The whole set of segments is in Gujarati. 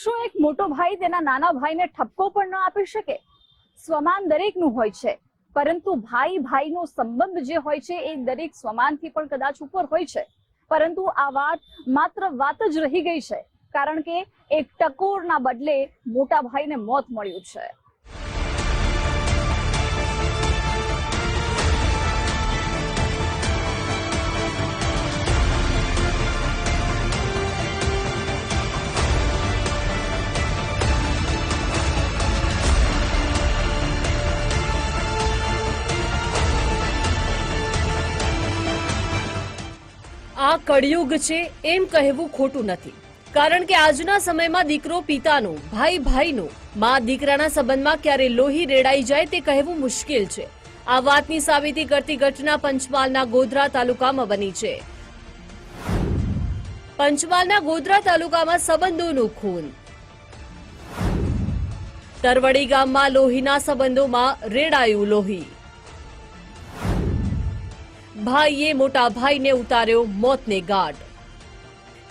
શું એક મોટો ભાઈ તેના નાના ભાઈને ઠપકો પણ ન આપી શકે? સ્વમાન દરેકનું હોય છે, પરંતુ ભાઈ ભાઈનો સંબંધ જે હોય છે એ દરેક સ્વમાનથી પણ કદાચ ઉપર હોય છે. પરંતુ આ વાત માત્ર વાત જ રહી ગઈ છે, કારણ કે એક ટકોરના બદલે મોટા ભાઈને મોત મળ્યું છે. આ કળિયુગ છે એમ કહેવું ખોટું નથી. કારણ કે આજના સમયમાં દીકરો પિતાનું, ભાઈ ભાઈનું, મા દીકરાના સંબંધમાં ક્યારે લોહી રેડાઈ જાય તે કહેવું મુશ્કેલ છે. આ વાતની સાબિતી કરતી ઘટના પંચમહાલના ગોધરા તાલુકામાં બની છે. પંચમહાલના ગોધરા તાલુકામાં સંબંધોનું ખૂન. તરવડી ગામમાં લોહીના સંબંધોમાં રેડાયું લોહી. ભાઈએ મોટા ભાઈને ઉતાર્યો મોતને ગાઢ.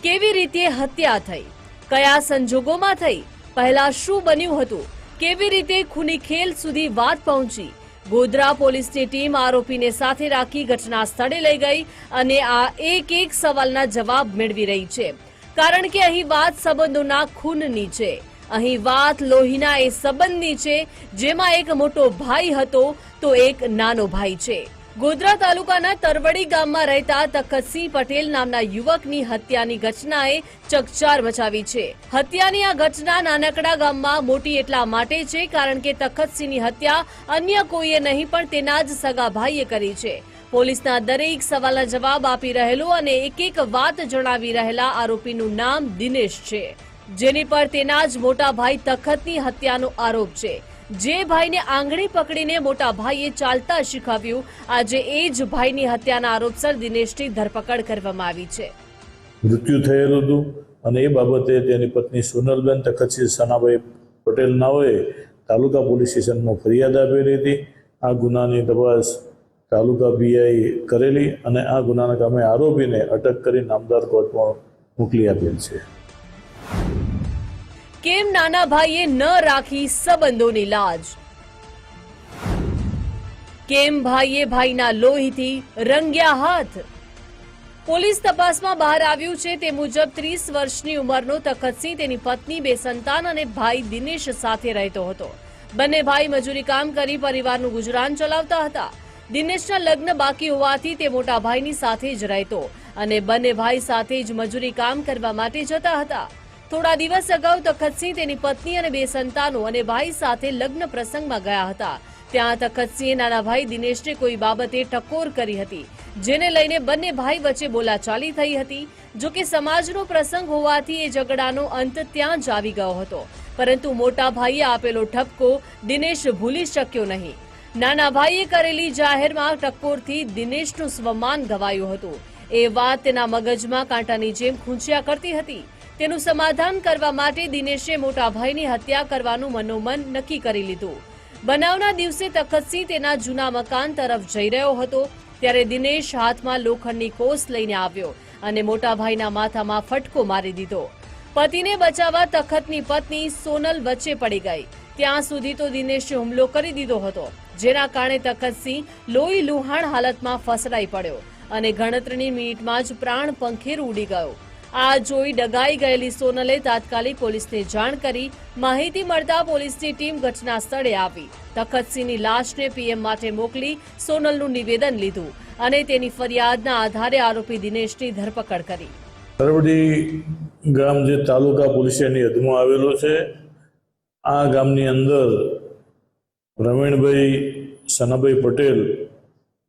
કેવી રીતે હત્યા થઈ? કયા સંજોગોમાં થઈ? પહેલા શું બન્યું હતું? કેવી રીતે ખૂની ખેલ સુધી વાત પહોંચી? ગોધરા પોલીસની ટીમ આરોપીને સાથે રાખી ઘટના સ્થળે લઈ ગઈ અને આ એક એક સવાલના જવાબ મેળવી રહી છે. કારણ કે અહીં વાત સંબંધોના ખૂનની છે અહીં વાત લોહીના એ સંબંધની છે જેમાં એક મોટો ભાઈ હતો, તો એક નાનો ભાઈ છે. ગોધરા તાલુકાના તરવડી ગામમાં રહેતા તખતસિંહ પટેલ નામના યુવકની હત્યાની ઘટનાએ ચકચાર મચાવી છે. હત્યાની આ ઘટના નાનકડા ગામમાં મોટી એટલા માટે છે કારણ કે તખતસિંહની હત્યા અન્ય કોઈએ નહીં પણ તેના જ સગા ભાઈએ કરી છે. પોલીસના દરેક સવાલના જવાબ આપી રહેલો અને એક એક વાત જણાવી રહેલા આરોપીનું નામ દિનેશ છે. જેની પર તેના જ મોટા ભાઈ તખતની હત્યાનો આરોપ છે. જે ભાઈને આંગળી પકડીને મોટા ભાઈએ ચાલતા શીખવ્યું, આજે એ જ ભાઈની હત્યાના આરોપસર દિનેશની ધરપકડ કરવામાં આવી છે. મૃત્યુ થયેલું હતું અને એ બાબતે તેની પત્ની સોનલબેન તખતસિંહ સનાભાઈ પટેલ નાઓએ તાલુકા પોલીસ સ્ટેશનમાં ફરિયાદ આપેલી હતી. આ ગુનાની તપાસ તાલુકા બીઆઈ કરેલી અને આ ગુનાના કામે આરોપીને અટક કરી નામદાર કોર્ટમાં મોકલી આપેલ છે. કેમ નાના ભાઈએ ન રાખી સંબંધોની લાજ? કેમ ભાઈએ ભાઈના લોહીથી રંગ્યા હાથ? પોલીસ તપાસમાં બહાર આવ્યું છે તે મુજબ ત્રીસ વર્ષની ઉંમરનો તખતસિંહ તેની પત્ની, બે સંતાન અને ભાઈ દિનેશ સાથે રહેતો હતો. બંને ભાઈ મજૂરી કામ કરી પરિવારનું ગુજરાન ચલાવતા હતા. દિનેશના લગ્ન બાકી હોવાથી તે મોટા ભાઈની સાથે જ રહેતો અને બંને ભાઈ સાથે જ મજૂરી કામ કરવા માટે જતા હતા. થોડા દિવસ અગાઉ તખતસિંહ તેની પત્ની અને બે સંતાનો અને ભાઈ સાથે લગ્ન પ્રસંગમાં ગયા હતા. ત્યાં તખતસિંહે નાના ભાઈ દિનેશને કોઈ બાબતે ટકોર કરી હતી, જેને લઈને બંને ભાઈ વચ્ચે બોલાચાલી થઈ હતી. જો કે સમાજનો પ્રસંગ હોવાથી એ ઝઘડાનો અંત ત્યાં જ આવી ગયો હતો. પરંતુ મોટા ભાઈએ આપેલો ઠપકો દિનેશ ભૂલી શક્યો નહીં. નાના ભાઈએ કરેલી જાહેરમાં ટકોરથી દિનેશનું સ્વમાન ગવાયું હતું. એ વાત તેના મગજમાં કાંટાની જેમ ખૂંચ્યા કરતી હતી. તેનું સમાધાન કરવા માટે દિનેશે મોટા ભાઈની હત્યા કરવાનું મનોમન નક્કી કરી લીધું. બનાવના દિવસે તખતસિંહ તેના જૂના મકાન તરફ જઈ રહ્યો હતો, ત્યારે દિનેશ હાથમાં લોખંડની કોસ લઈને આવ્યો અને મોટા ભાઈના માથામાં ફટકો મારી દીધો. પતિને બચાવવા તખતની પત્ની સોનલ વચ્ચે પડી ગઈ. ત્યાં સુધી તો દિનેશે હુમલો કરી દીધો હતો, જેના કારણે તખતસિંહ લોહી લુહાણ હાલતમાં ફસડાઈ પડ્યો અને ગણતરીની મિનિટમાં જ પ્રાણ પંખેર ઉડી ગયો. આ જોઈ ડગાઈ ગયેલી સોનલે તાત્કાલિક પોલીસને જાણ કરી માહિતી મળતા પોલીસની ટીમ ઘટના સ્થળે આવી. તખતસિંહની લાશને પીએમ માટે મોકલી સોનલનું નિવેદન લીધું અને તેની ફરિયાદના આધારે આરોપી દિનેશની ધરપકડ કરી. તરવડી ગામ જે તાલુકા પોલીસની હદમાં આવેલો છે, આ ગામની અંદર પ્રવીણભાઈ સનાભાઈ પટેલ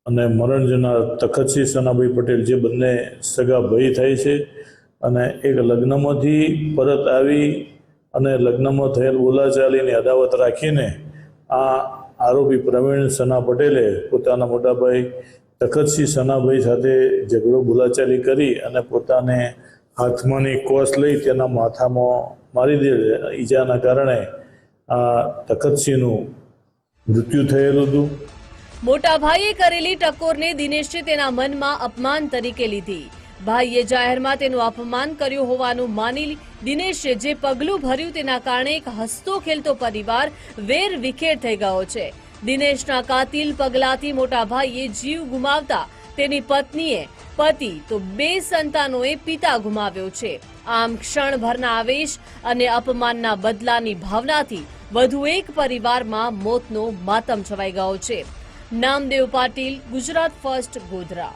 અને મરણ જનાર તખતસિંહ સનાભાઈ પટેલ જે બંને સગા ભાઈ થાય છે અને એક લગ્નમાંથી પરત આવી અને લગ્નમાં થયેલ બોલાચાલીની અદાવત રાખીને આ આરોપી પ્રવીણ સના પટેલે પોતાના મોટાભાઈ તખતસિંહ સનાભાઈ સાથે ઝઘડો બોલાચાલી કરી અને પોતાને હાથમાંની કોસ લઈ તેના માથામાં મારી દે ઈજાના કારણે આ તખતસિંહનું મૃત્યુ થયેલું હતું. મોટા ભાઈએ કરેલી ટકોરને દિનેશે તેના મનમાં અપમાન તરીકે લીધી. ભાઈએ જાહેરમાં તેનું અપમાન કર્યું હોવાનું માની દિનેશે જે પગલું ભર્યું તેના કારણે એક હસતો ખેલતો પરિવાર વેર વિખેર થઈ ગયો છે. દિનેશના કાતિલ પગલાથી મોટા ભાઈએ જીવ ગુમાવતા તેની પત્નીએ પતિ તો બે સંતાનોએ પિતા ગુમાવ્યો છે. આમ ક્ષણભરના આવેશ અને અપમાનના બદલાની ભાવનાથી વધુ એક પરિવારમાં મોતનો માતમ છવાઈ ગયો છે. નામદેવ પાટીલ, ગુજરાત ફર્સ્ટ ગોધરા.